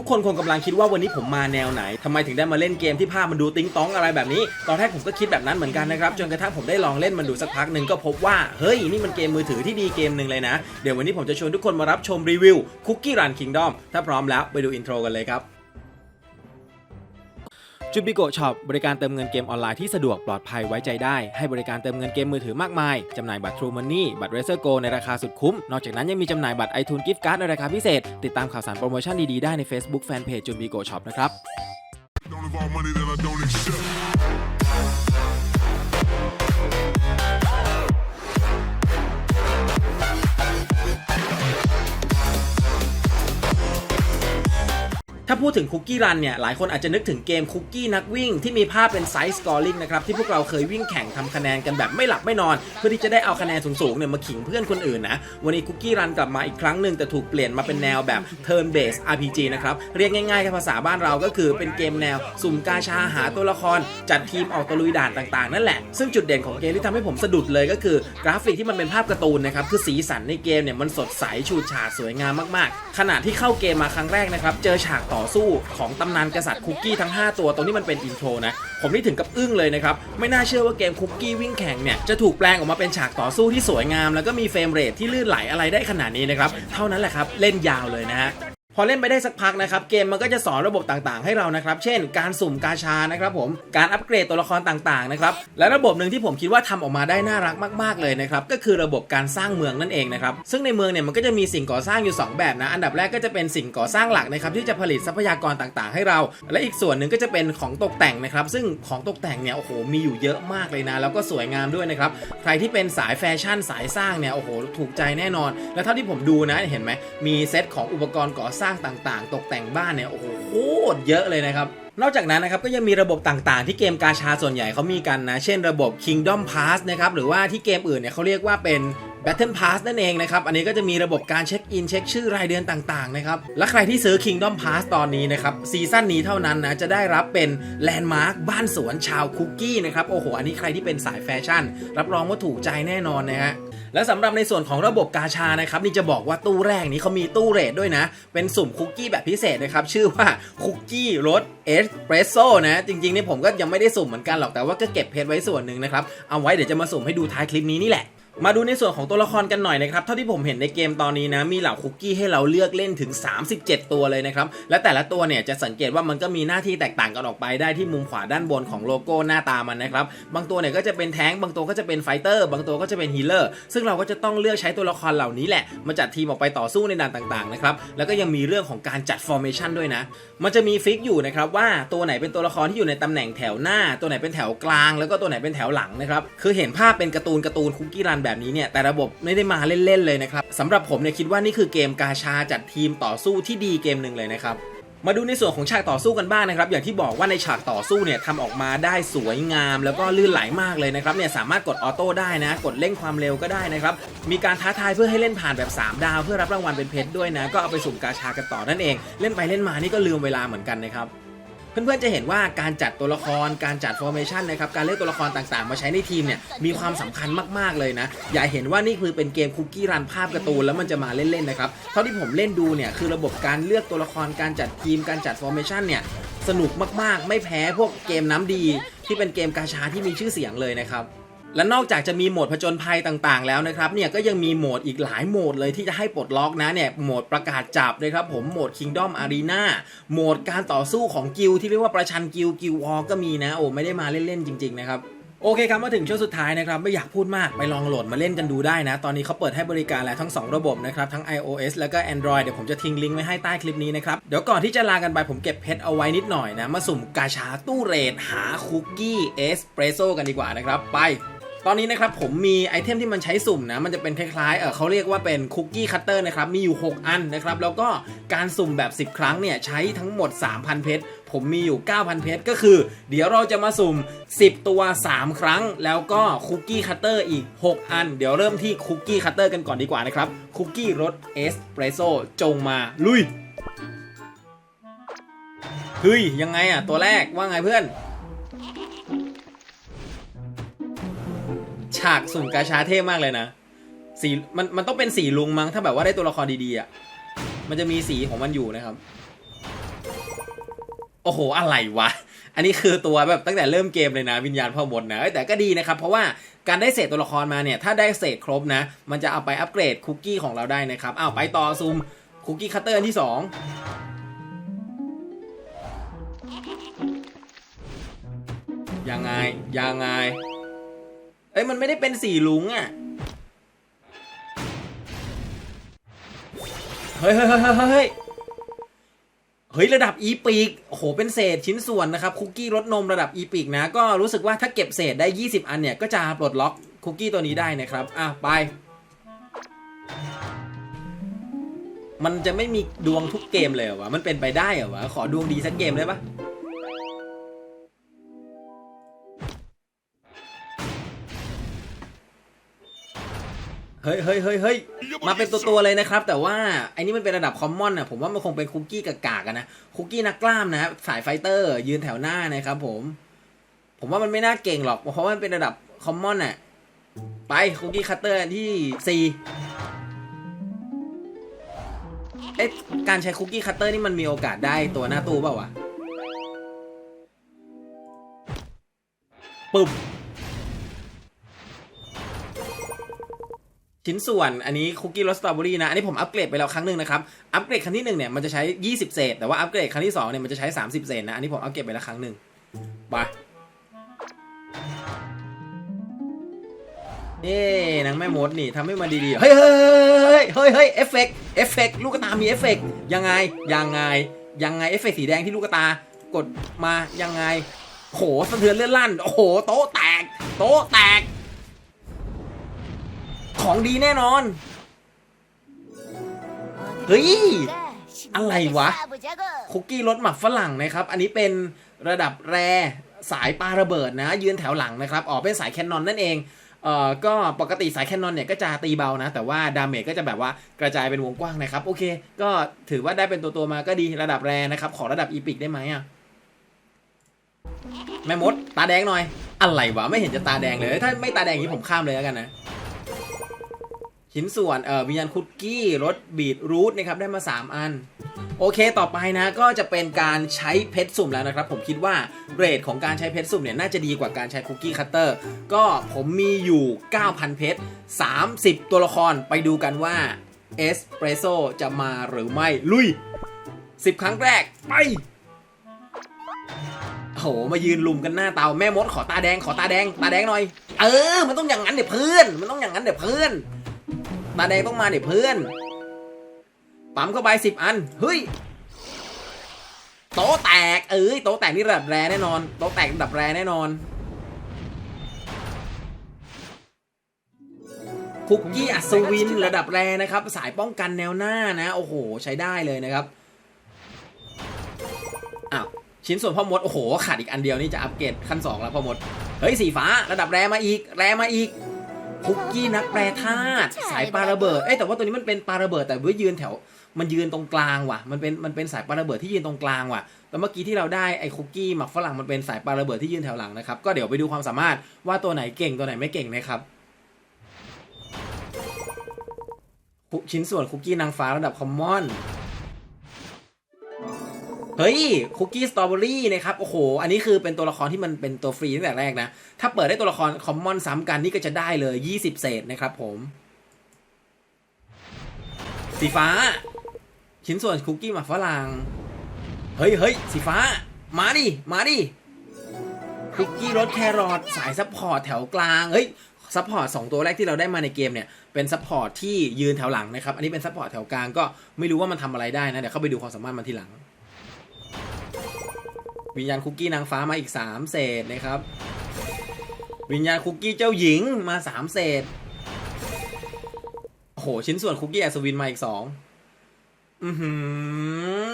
ทุกคนคงกำลังคิดว่าวันนี้ผมมาแนวไหนทำไมถึงได้มาเล่นเกมที่ภาพมันดูติ๊งต้องอะไรแบบนี้ ตอนแรกผมก็คิดแบบนั้นเหมือนกันนะครับ จนกระทั่งผมได้ลองเล่นมันดูสักพักหนึ่งก็พบว่า เฮ้ย นี่มันเกมมือถือที่ดีเกมหนึ่งเลยนะ เดี๋ยววันนี้ผมจะชวนทุกคนมารับชมรีวิวคุกกี้รันคิงดอมถ้าพร้อมแล้วไปดูอินโทรกันเลยครับ จูบิโกช็อปบริการเติมเงินเกมออนไลน์ที่สะดวกปลอดภัยไว้ใจได้ ให้บริการเติมเงินเกมมือถือมากมาย จำหน่ายบัตร True Money บัตร Razer Go ในราคาสุดคุ้ม นอกจากนั้นยังมีจำหน่ายบัตร iTunes Gift Card ในราคาพิเศษ ติดตามข่าวสารโปรโมชั่นดี ๆ ได้ใน Facebook Fanpage จูบิโกช็อปนะครับ ถ้าพูดถึงคุกกี้รันเนี่ย หลายคนอาจจะนึกถึงเกมคุกกี้นักวิ่ง ที่มีภาพเป็นไซส์สกอร์ลิงนะครับ ที่พวกเราเคยวิ่งแข่งทำคะแนนกันแบบไม่หลับไม่นอน เพื่อที่จะได้เอาคะแนนสูงๆเนี่ยมาขิงเพื่อนคนอื่นนะ วันนี้คุกกี้รันกลับมาอีกครั้งหนึ่งแต่ถูกเปลี่ยนมาเป็นแนวแบบ Turn Based RPG นะครับ เรียกง่ายๆกับภาษาบ้านเราก็คือเป็นเกมแนว สุ่มกาชาหาตัวละคร จัดทีมออกตะลุยด่านต่างๆ นั่นแหละซึ่งจุดเด่นของเกมที่ทำให้ผมสะดุดเลยก็คือกราฟิกที่มันเป็นภาพการ์ตูนนะครับคือสีสันในเกมเนี่ยมันสดใสฉูดฉาดสวยงามมากๆ ขณะที่เข้าเกมมาครั้งแรกนะครับเจอฉากต่อ่อสู้ของตำนานกษัตริย์คุกกี้ทั้ง 5 ตัวตรงนี้มันเป็นอินโทรนะ ผมนี่ถึงกับอึ้งเลยนะครับ ไม่น่าเชื่อว่าเกมคุกกี้วิ่งแข่งเนี่ย จะถูกแปลงออกมาเป็นฉากต่อสู้ที่สวยงาม แล้วก็มีเฟรมเรทที่ลื่นไหลอะไรได้ขนาดนี้นะครับ เท่านั้นแหละครับ เล่นยาวเลยนะฮะ พอเล่นไปได้สักพักนะครับ เกมมันก็จะสอนระบบต่างๆ ให้เรานะครับ เช่น การสุ่มกาชานะครับผม การอัปเกรดตัวละครต่างๆนะครับ และระบบหนึ่งที่ผมคิดว่าทำออกมาได้น่ารักมากๆเลยนะครับ ก็คือระบบการสร้างเมืองนั่นเองนะครับ ซึ่งในเมืองเนี่ยมันก็จะมีสิ่งก่อสร้างอยู่ 2 แบบนะ อันดับแรกก็จะเป็นสิ่งก่อสร้างหลักนะครับที่จะผลิตทรัพยากรต่างๆ ให้เรา และอีกส่วนหนึ่งก็จะเป็นของตกแต่งนะครับ ซึ่งของตกแต่งเนี่ยโอ้โหมีอยู่เยอะมากเลยนะ แล้วก็สวยงามด้วยนะครับ ใครที่เป็นสายแฟชั่นสายสร้างเนี่ยโอ้โหถูกใจแน่นอน แล้วเท่าที่ผมดูนะเห็นไหมมีเซตของอุปกรณ์ก่อสร้างต่างๆ ตกแต่งบ้านเนี่ยโอ้โหโคตรเยอะเลยนะครับนอกจากนั้นนะครับก็ยังมีระบบต่างๆ ที่เกมกาชาส่วนใหญ่เขามีกันนะ เช่นระบบ Kingdom Pass นะครับหรือว่าที่เกมอื่นเนี่ยเขาเรียกว่าเป็น Battle Pass นั่นเองนะครับ อันนี้ก็จะมีระบบการเช็คอินเช็คชื่อรายเดือนต่างๆนะครับ และใครที่ซื้อ Kingdom Pass ตอนนี้นะครับซีซั่นนี้เท่านั้นนะจะได้รับเป็นแลนด์มาร์คบ้านสวนชาวคุกกี้นะครับ โอ้โห อันนี้ใครที่เป็นสายแฟชั่น รับรองว่าถูกใจแน่นอนนะฮะ และสำหรับในส่วนของระบบกาชานะครับนี่จะบอกว่าตู้แรกนี้เขามีตู้เรทด้วยนะ เป็นสุ่มคุกกี้แบบพิเศษนะครับชื่อว่าคุกกี้รสเอสเปรสโซ่นะจริงๆนี่ผมก็ยังไม่ได้สุ่มเหมือนกันหรอกแต่ว่าก็เก็บเพชรไว้ส่วนหนึ่งนะครับเอาไว้เดี๋ยวจะมาสุ่มให้ดูท้ายคลิปนี้นี่แหละ มาดูในส่วนของตัวละครกันหน่อยนะครับ เท่าที่ผมเห็นในเกมตอนนี้นะ มีเหล่าคุกกี้ให้เราเลือกเล่นถึง 37 ตัวเลยนะครับ และแต่ละตัวเนี่ยจะสังเกตว่ามันก็มีหน้าที่แตกต่างกันออกไปได้ที่มุมขวาด้านบนของโลโก้หน้าตามันนะครับ บางตัวเนี่ยก็จะเป็นแท้ง บางตัวก็จะเป็นไฟเตอร์ บางตัวก็จะเป็นฮีเลอร์ ซึ่งเราก็จะต้องเลือกใช้ตัวละครเหล่านี้แหละ มาจัดทีมออกไปต่อสู้ในด่านต่างๆนะครับ แล้วก็ยังมีเรื่องของการจัดฟอร์เมชันด้วยนะ มันจะมีฟิกอยู่นะครับว่าตัวไหนเป็นตัวละครที่อยู่ในตำแหน่งแถวหน้า ตัวไหนเป็นแถวกลาง แล้วก็ตัวไหนเป็นแถวหลังนะครับ คือเห็นภาพเป็นการ์ตูนการ์ตูนคุกกี้รันแบบนี้เนี่ย แต่ระบบไม่ได้มาเล่นๆเลยนะครับสำหรับผมเนี่ยคิดว่านี่คือเกมกาชาจัดทีมต่อสู้ที่ดีเกมหนึ่งเลยนะครับมาดูในส่วนของฉากต่อสู้กันบ้างนะครับ อย่างที่บอกว่าในฉากต่อสู้เนี่ยทำออกมาได้สวยงาม แล้วก็ลื่นไหลมากเลยนะครับเนี่ยสามารถกดออโต้ได้นะ กดเร่งความเร็วก็ได้นะครับ มีการท้าทายเพื่อให้เล่นผ่านแบบ 3 ดาว เพื่อรับรางวัลเป็นเพชรด้วยนะ ก็เอาไปสุ่มกาชากันต่อนั่นเอง เล่นไปเล่นมานี่ก็ลืมเวลาเหมือนกันนะครับ เพื่อนๆจะเห็นว่าการจัดตัวละครการจัดฟอร์เมชันนะครับการเลือกตัวละครต่างๆ มาใช้ในทีมเนี่ยมีความสำคัญมากๆเลยนะ อย่าเห็นว่านี่คือเป็นเกมคุกกี้รันภาพการ์ตูนแล้วมันจะมาเล่นๆนะครับเท่าที่ผมเล่นดูเนี่ยคือระบบการเลือกตัวละครการจัดทีมการจัดฟอร์เมชันเนี่ยสนุกมากๆ ไม่แพ้พวกเกมน้ำดี ที่เป็นเกมกาชาที่มีชื่อเสียงเลยนะครับ และนอกจากจะมีโหมดผจญภัยต่างๆ แล้วนะครับเนี่ยก็ยังมีโหมดอีกหลายโหมดเลยที่จะให้ปลดล็อกนะเนี่ยโหมดประกาศจับเลยครับผมโหมด Kingdom Arena โหมดการต่อสู้ของกิลที่เรียกว่าประชันกิลกิลวอก็มีนะโอ้ไม่ได้มาเล่นๆจริงๆนะครับโอเคครับมาถึงช่วงสุดท้ายนะครับไม่อยากพูดมากไปลองโหลดมาเล่นกันดูได้นะ ตอนนี้เขาเปิดให้บริการแล้วทั้ง 2 ระบบนะครับ ทั้ง iOS แล้วก็ Android เดี๋ยวผมจะทิ้งลิงก์ไว้ให้ใต้คลิปนี้นะครับ เดี๋ยวก่อนที่จะลากันไปผมเก็บเพชรเอาไว้นิดหน่อยนะ มาสุ่มกาชาตู้เรทหาคุกกี้เอสเปรสโซกันดีกว่านะครับ ไป ตอนนี้นะครับผมมีไอเทมที่มันใช้สุ่มนะ มันจะเป็นคล้ายๆเออเขาเรียกว่าเป็นคุกกี้คัตเตอร์นะครับ มีอยู่ 6 อันนะครับ แล้วก็การสุ่มแบบ 10 ครั้งเนี่ย ใช้ทั้งหมด 3,000 เพชร ผมมีอยู่ 9,000 เพชร ก็คือ เดี๋ยวเราจะมาสุ่ม 10 ตัว 3 ครั้ง แล้วก็คุกกี้คัตเตอร์อีก 6 อัน เดี๋ยวเริ่มที่คุกกี้คัตเตอร์กันก่อนดีกว่านะครับ คุกกี้รสเอสเปรสโซจงมาลุย เฮ้ยยังไงอะตัวแรกว่าไงเพื่อน ฉากสุ่มกาชาเท่มากเลยนะ สีมันมันต้องเป็นสีลุงมั้งถ้าแบบว่าได้ตัวละครดีๆอะ มันจะมีสีของมันอยู่นะครับ โอ้โห อะไรวะ อันนี้คือตัวแบบตั้งแต่เริ่มเกมเลยนะ วิญญาณพ่อมดนะเอ้ยแต่ก็ดีนะครับ เพราะว่าการได้เศษตัวละครมาเนี่ย ถ้าได้เศษครบนะ มันจะเอาไปอัปเกรดคุกกี้ของเราได้นะครับอ้าวไปต่อซูมคุกกี้คัตเตอร์ที่สองยังไงยังไง เอ้ยมันไม่ได้เป็นสีลุงอะเฮ้ยเฮ้ยเฮ้ยเฮ้ยเฮ้ยระดับอีปีกโอ้โหเป็นเศษชิ้นส่วนนะครับคุกกี้รสนมระดับอีปีกนะ ก็รู้สึกว่าถ้าเก็บเศษได้ 20 อันเนี่ย ก็จะปลดล็อกคุกกี้ตัวนี้ได้นะครับ อะ ไป มันจะไม่มีดวงทุกเกมเลยเหรอวะ มันเป็นไปได้เหรอวะ ขอดวงดีสักเกมได้ปะ ฮ้ยเฮ้ยเฮ้ยเฮ้ยมาเป็นตัวตัวเลยนะครับ แต่ว่าไอ้นี่มันเป็นระดับคอมมอนอะผมว่ามันคงเป็นคุกกี้กากๆกันนะคุกกี้นักกล้ามนะสายไฟเตอร์ ยืนแถวหน้านะครับผม ผมว่ามันไม่น่าเก่งหรอกเพราะว่ามันเป็นระดับคอมมอนอะไปคุกกี้คัตเตอร์ที่สี่เอ๊ะการใช้คุกกี้คัตเตอร์นี่มันมีโอกาสได้ตัวหน้าตู้เปล่าวะปึ๊บ ชิ้นส่วนอันนี้คุกกี้รสสตรอเบอรี่นะ อันนี้ผมอัปเกรดไปแล้วครั้งหนึ่งนะครับ อัปเกรดครั้งที่หนึ่งเนี่ยมันจะใช้ 20 เศษ แต่ว่าอัปเกรดครั้งที่สองเนี่ยมันจะใช้ 30 เศษนะ อันนี้ผมอัปเกรดไปแล้วครั้งหนึ่งไปเอ๊นางแม่มดนี่ทำให้มันดีๆ เฮ้ยเฮ้ยเฮ้ยเฮ้ยเอฟเฟกเอฟเฟกลูกตามีเอฟเฟกยังไง ยังไง ยังไงเอฟเฟกสีแดงที่ลูกตากดมายังไง โหสะเทือนเลื่อนลั่น โอ้โห โต๊ะแตก โต๊ะแตก ของดีแน่นอน เฮ้ย อะไรวะ คุกกี้รสหมักฝรั่งนะครับ อันนี้เป็นระดับแรสายปาระเบิดนะ ยืนแถวหลังนะครับ ออกเป็นสายแคนนอนนั่นเองเอ่อก็ปกติสายแคนนอนเนี่ยก็จะตีเบานะ แต่ว่าดาเมจก็จะแบบว่ากระจายเป็นวงกว้างนะครับ โอเค ก็ถือว่าได้เป็นตัวตัวๆมาก็ดีระดับแรนะครับ ขอระดับอีพิกได้ไหมอะแม่มด ตาแดงหน่อย อะไรวะ ไม่เห็นจะตาแดงเลย ถ้าไม่ตาแดงอย่างนี้ผมข้ามเลยแล้วกันนะ ชิ้นส่วนเอ่อวิญญาณคุกกี้รสบีทรูทนะครับได้มา 3 อัน โอเคต่อไปนะก็จะเป็นการใช้เพชรสุ่มแล้วนะครับ ผมคิดว่าเรทของการใช้เพชรสุ่มเนี่ยน่าจะดีกว่าการใช้คุกกี้คัตเตอร์ก็ผมมีอยู่ 9,000 เพชร 30 ตัวละครไปดูกันว่าเอสเปรสโซจะมาหรือไม่ลุย 10 ครั้งแรกไปโหมายืนลุมกันหน้าเตาแม่มดขอตาแดงขอตาแดงตาแดงหน่อย เออ มันต้องอย่างนั้นเดี๋ยวเพื่อน มันต้องอย่างนั้นเดี๋ยวเพื่อน ตาแดงต้องมาเดี๋ยวเพื่อน ปั๊มเข้าไปสิบอัน เฮ้ย โต๊ะแตก เอ้ย โต๊ะแตกนี่ระดับแรแน่นอน โต๊ะแตกระดับแรแน่นอน คุกกี้อัศวินระดับแรนะครับ สายป้องกันแนวหน้านะ โอ้โห ใช้ได้เลยนะครับ อ้าว ชิ้นส่วนพ่อมด โอ้โห ขาดอีกอันเดียวนี่จะอัปเกรดขั้น2แล้วพ่อมด เฮ้ย สีฟ้าระดับแรมาอีก แรมาอีก คุกกี้นักแปรธาตุสายปลาระเบิด เอ้ยแต่ว่าตัวนี้มันเป็นปลาระเบิดแต่ว่ายืนแถว มันยืนตรงกลางว่ะ มันเป็นมันเป็นสายปลาระเบิดที่ยืนตรงกลางว่ะ แต่เมื่อกี้ที่เราได้ไอ้คุกกี้หมักฝรั่งมันเป็นสายปลาระเบิดที่ยืนแถวหลังนะครับ ก็เดี๋ยวไปดูความสามารถว่าตัวไหนเก่งตัวไหนไม่เก่งนะครับคุชิ้นส่วนคุกกี้นางฟ้าระดับคอมมอน เฮ้ยคุกกี้สตรอเบอรี่นะครับโอ้โห อันนี้คือเป็นตัวละครที่มันเป็นตัวฟรีตั้งแต่แรกนะ ถ้าเปิดได้ตัวละครคอมมอนซ้ำกันนี่ก็จะได้เลย 20 เศษนะครับผม สีฟ้า ชิ้นส่วนคุกกี้หมักฝรั่งเฮ้ยเฮ้ยสีฟ้า มาดิ มาดิคุกกี้รสแครอทสายซัพพอร์ตแถวกลางเฮ้ยซัพพอร์ตสองตัวแรกที่เราได้มาในเกมเนี่ยเป็นซัพพอร์ตที่ยืนแถวหลังนะครับ อันนี้เป็นซัพพอร์ตแถวกลางก็ไม่รู้ว่ามันทำอะไรได้นะ เดี๋ยวเข้าไปดูความสามารถมันทีหลัง วิญญาณคุกกี้นางฟ้ามาอีก 3 เศษนะครับ วิญญาณคุกกี้เจ้าหญิงมา 3 เศษโอ้โหชิ้นส่วนคุกกี้อัศวินมาอีก 2 อือหื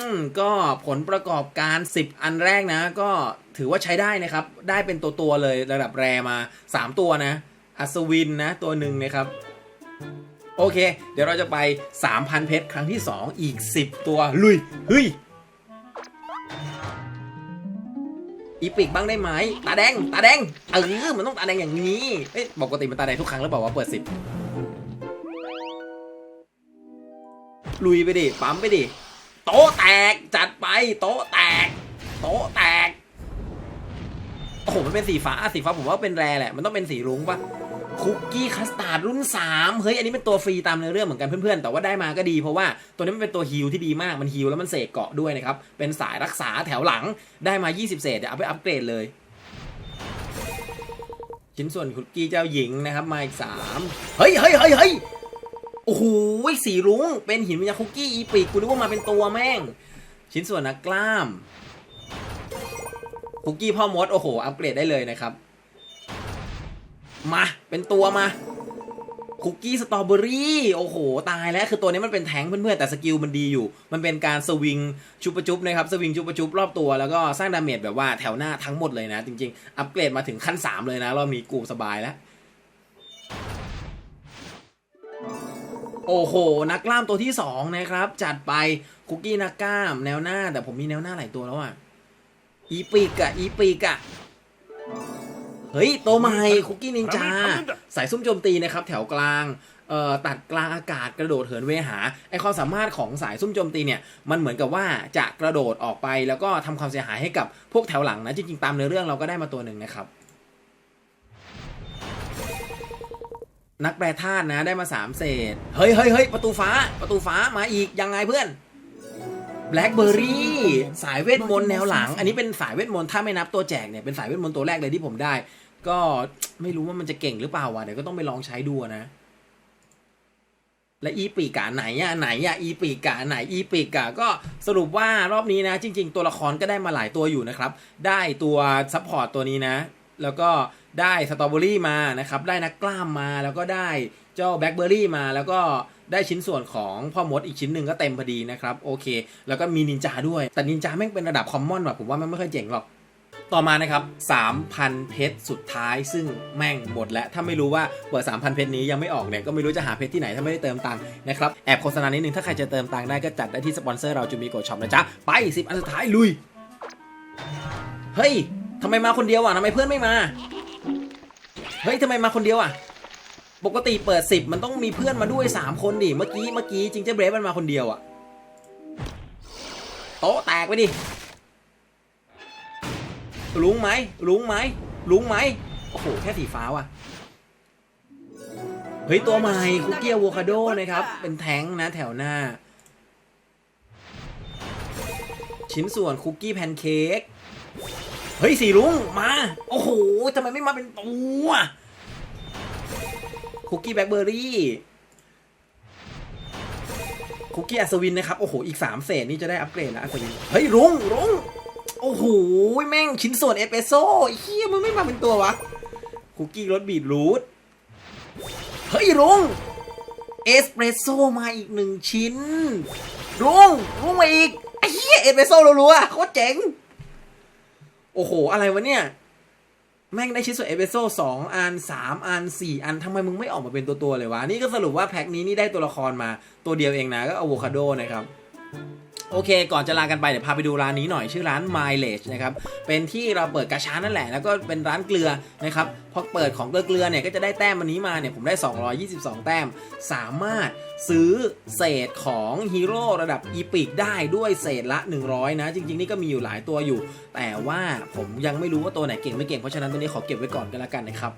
อ ก็ผลประกอบการ 10 อันแรกนะ ก็ถือว่าใช้ได้นะครับ ได้เป็นตัวตัวเลยระดับแรมา 3 ตัวนะ อัศวินนะ ตัวหนึ่งนะครับ โอเค เดี๋ยวเราจะไป 3,000 เพชรครั้งที่ 2 อีก 10 ตัว ลุยเฮ้ย อีปิกบ้างได้ไหมตาแดง ตาแดง เออ มันต้องตาแดงอย่างนี้ เอ้ยปกติมันตาแดงทุกครั้งหรือเปล่าวะเปิดสิบลุยไปดิ ปั๊มไปดิ โต๊ะแตก จัดไป โต๊ะแตก โต๊ะแตก โอ้โห มันเป็นสีฟ้า สีฟ้าผมว่าเป็นแรแหละ มันต้องเป็นสีรุ้งปะ คุกกี้คัสตาร์ดรุ่น 3 เฮ้ย อันนี้เป็นตัวฟรีตามเนื้อเรื่องเหมือนกันเพื่อนๆ แต่ว่าได้มาก็ดีเพราะว่าตัวนี้มันเป็นตัวฮิลที่ดีมาก มันฮิลแล้วมันเสกเกาะด้วยนะครับ เป็นสายรักษาแถวหลังได้มา 20 เศษเดี๋ยวเอาไปอัปเกรดเลย ชิ้นส่วนคุกกี้เจ้าหญิงนะครับมาอีกสามเฮ้ยเฮ้ยเฮ้ยเฮ้ยโอ้โหสีรุ้งเป็นหินวิญญาคุกกี้อีปีกกูนึกว่ามาเป็นตัวแม่ง ชิ้นส่วนนักกล้ามคุกกี้พ่อมดโอ้โห อัปเกรดได้เลยนะครับ มา เป็นตัวมา คุกกี้สตรอเบอรี่ โอ้โห ตายแล้ว คือตัวนี้มันเป็นแทงค์เพื่อนๆ แต่สกิลมันดีอยู่ มันเป็นการสวิงชุบปะจุบนะครับ สวิงชุบปะจุบรอบตัว แล้วก็สร้างดาเมจแบบว่าแถวหน้าทั้งหมดเลยนะ จริงๆ อัปเกรดมาถึงขั้น 3 เลยนะ รอบนี้กูสบายแล้วโอ้โห นักกล้ามตัวที่ 2 นะครับ จัดไปคุกกี้นักกล้ามแนวหน้า แต่ผมมีแนวหน้าหลายตัวแล้วอะ อีปีกอะอีปีกอะ เฮ้ย โตวใหม่คุกกี้นินจาสายซุ่มโจมตีนะครับ แถวกลางเอ่อตัดกลางอากาศกระโดดเหินเวหาไอความสามารถของสายซุ่มโจมตีเนี่ยมันเหมือนกับว่าจะกระโดดออกไปแล้วก็ทำความเสียหายให้กับพวกแถวหลังนะจริงๆตามเนื้อเรื่องเราก็ได้มาตัวหนึ่งนะครับนักแปรธาตุนะได้มาสามเศษ เฮ้ยเฮ้ยเฮ้ยประตูฟ้า ประตูฟ้ามาอีกยังไงเพื่อนแบล็ c เบอร์รี่สายเวทมนต์แนวหลัง อันนี้เป็นสายเวทมนต์ถ้าไม่นับตัวแจกเนี่ยเป็นสายเวทมนต์ตัวแรกเลยที่ผมได้ ก็ไม่รู้ว่ามันจะเก่งหรือเปล่าวะเดี๋ยวก็ต้องไปลองใช้ดูนะ และอีปีกาไหนอะไหนอะอีปีกาไหนอีปีกาก็สรุปว่ารอบนี้นะ จริง ๆ ตัวละครก็ได้มาหลายตัวอยู่นะครับ ได้ตัวซัพพอร์ตตัวนี้นะ แล้วก็ได้สตรอเบอรี่มานะครับ ได้นักกล้ามมาแล้วก็ได้เจ้าแบล็คเบอร์รี่มาแล้วก็ได้ชิ้นส่วนของพ่อมดอีกชิ้นหนึ่งก็เต็มพอดีนะครับ โอเค แล้วก็มีนินจาด้วย แต่นินจาแม่งเป็นระดับคอมมอนว่ะผมว่าม่งไม่ค่อยเจ๋งหรอก ต่อมานะครับ 3,000 เพชรสุดท้ายซึ่งแม่งหมดแล้วถ้าไม่รู้ว่าเปิด3,000 เพชรนี้ยังไม่ออกเนี่ยก็ไม่รู้จะหาเพชรที่ไหนถ้าไม่ได้เติมตังค์นะครับแอบโฆษณานิดนึงถ้าใครจะเติมตังค์ได้ก็จัดได้ที่สปอนเซอร์เราจะมีกดช็อปนะจ๊ะไป 10 อันสุดท้ายลุยเฮ้ยทำไมมาคนเดียวอะทำไมเพื่อนไม่มาเฮ้ยทำไมมาคนเดียวอะปกติเปิด 10 มันต้องมีเพื่อนมาด้วย 3 คนดิเมื่อกี้เมื่อกี้จิงเจ้าเบรฟมันมาคนเดียวอะโต๊ะแตกไปดิ ลุงไหมลุงไหมลุงไหมโอ้โหแค่สีฟ้าว่ะเฮ้ยตัวใหม่คุกกี้อะโวคาโดนะครับ เป็นแท้งนะแถวหน้า ชิ้นส่วนคุกกี้แพนเค้กเฮ้ยสีลุงมา โอ้โหทำไมไม่มาเป็นตัวคุกกี้แบล็คเบอร์รี่คุกกี้อัศวินนะครับ โอ้โห อีก 3 เศษนี่จะได้อัปเกรดแล้วอัศวิน เฮ้ย รุงรุง โอ้โหแม่งชิ้นส่วนเอสเปรสโซ่ไอ้เฮียมันไม่มาเป็นตัววะ คุกกี้รสบีทรูทเฮ้ยรุ้งเอสเปรสโซ่มาอีกหนึ่งชิ้นรุ้งรุ้งมาอีกไอ้เฮียเอสเปรสโซ่รัวๆโคตรเจ๋ง โอ้โห อะไรวะเนี่ย แม่งได้ชิ้นส่วนเอสเปรสโซ่สองอันสามอันสี่อันทำไมมึงไม่ออกมาเป็นตัวตัวๆเลยวะ นี่ก็สรุปว่าแพ็คนี้นี่ได้ตัวละครมาตัวเดียวเองนะ ก็อะโวคาโดนะครับ โอเค ก่อนจะลากันไปเดี๋ยวพาไปดูร้านนี้หน่อยชื่อร้าน Mileage นะครับ เป็นที่เราเปิดกระชานั่นแหละ แล้วก็เป็นร้านเกลือนะครับ พอเปิดของเกลือเกลือเนี่ยก็จะได้แต้มวันนี้มาเนี่ยผมได้ 222 แต้ม สามารถซื้อเศษของฮีโร่ระดับอีพิกได้ด้วยเศษละ 100 นะ จริง ๆ นี่ก็มีอยู่หลายตัวอยู่ แต่ว่าผมยังไม่รู้ว่าตัวไหนเก่งไม่เก่ง เพราะฉะนั้นตัวนี้ขอเก็บไว้ก่อนกันละกันนะครับ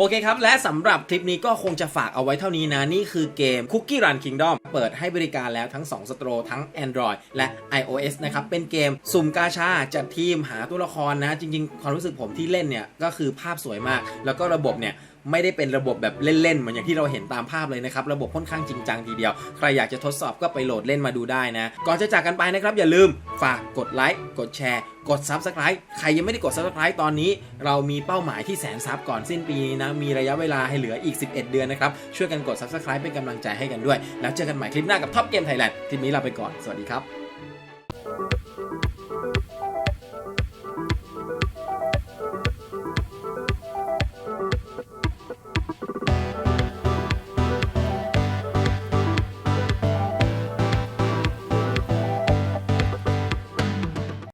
โอเคครับ และสำหรับคลิปนี้ก็คงจะฝากเอาไว้เท่านี้นะ นี่คือเกม Cookie Run Kingdom เปิดให้บริการแล้วทั้ง 2สโตรทั้ง Android และ iOS นะครับ เป็นเกมสุ่มกาชา จัดทีมหาตัวละครนะ จริง ๆ ความรู้สึกผมที่เล่นเนี่ย ก็คือภาพสวยมาก แล้วก็ระบบเนี่ย ไม่ได้เป็นระบบแบบเล่นๆเหมือนอย่างที่เราเห็นตามภาพเลยนะครับ ระบบค่อนข้างจริงจังทีเดียว ใครอยากจะทดสอบก็ไปโหลดเล่นมาดูได้นะ ก่อนจะจากกันไปนะครับ อย่าลืมฝากกดไลค์กดแชร์กด Subscribe ใครยังไม่ได้กด Subscribe ตอนนี้ เรามีเป้าหมายที่แสนซับก่อนสิ้นปีนี้นะ มีระยะเวลาให้เหลืออีก 11 เดือนนะครับ ช่วยกันกด Subscribe เป็นกำลังใจให้กันด้วย แล้วเจอกันใหม่คลิปหน้ากับท็อปเกมไทยแลนด์คลิปนี้ลาไปก่อน สวัสดีครับ